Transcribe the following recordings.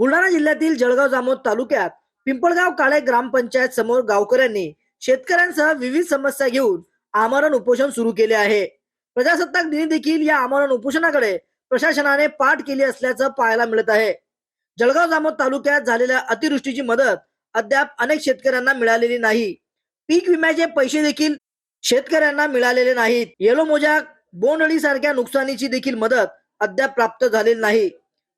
बुलढाणा जिल्ह्यातील जळगाव जामोद तालुक्यात पिंपळगाव काळे ग्रामपंचायत समोर गावकऱ्यांनी शेतकऱ्यांसह विविध समस्या घेऊन आमरण उपोषण सुरू केले आहे. प्रजासत्ताक दिनी देखील या आमरण उपोषणाकडे प्रशासनाने पाठ केली असल्याचं पाहायला मिळत आहे. जळगाव जामोद तालुक्यात झालेल्या अतिवृष्टीची मदत अद्याप अनेक शेतकऱ्यांना मिळालेली नाही. पीक विम्याचे पैसे देखील शेतकऱ्यांना मिळालेले नाहीत. येलो मोजा बोंडळी सारख्या नुकसानीची देखील मदत अद्याप प्राप्त झालेली नाही.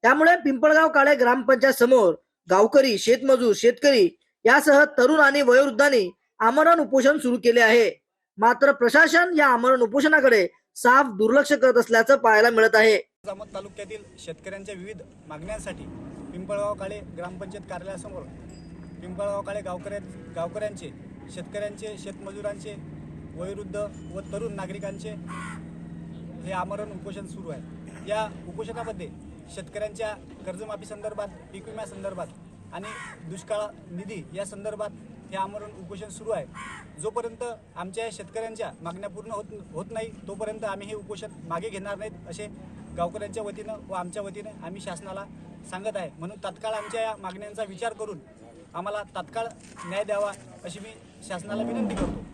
त्यामुळे पिंपळगाव काळे ग्रामपंचायत समोर गावकरी शेतमजूर शेतकरी यासह तरुण आणि वयोवृद्धांनी आमरण उपोषण सुरू केले आहे. मात्र प्रशासन या आमरण उपोषणाकडे साफ दुर्लक्ष करत असल्याचं पाहायला मिळत आहे. जामोद तालुक्यातील शेतकऱ्यांच्या विविध मागण्यांसाठी पिंपळगाव काळे ग्रामपंचायत कार्यालयासमोर पिंपळगाव काळे गावकऱ्या गावकऱ्यांचे शेतकऱ्यांचे शेतमजुरांचे वयोवृद्ध व तरुण नागरिकांचे हे आमरण उपोषण सुरू आहे. या उपोषणामध्ये शेतकऱ्यांच्या कर्जमाफी संदर्भात पीक विम्या संदर्भात आणि दुष्काळ निधी या संदर्भात हे आमरण उपोषण सुरू आहे. जोपर्यंत आमच्या शेतकऱ्यांच्या मागण्या पूर्ण होत होत नाही तोपर्यंत आम्ही हे उपोषण मागे घेणार नाहीत असे गावकऱ्यांच्या वतीनं व आमच्या वतीनं आम्ही शासनाला सांगत आहे. म्हणून तात्काळ आमच्या या मागण्यांचा विचार करून आम्हाला तात्काळ न्याय द्यावा अशी मी शासनाला विनंती करतो.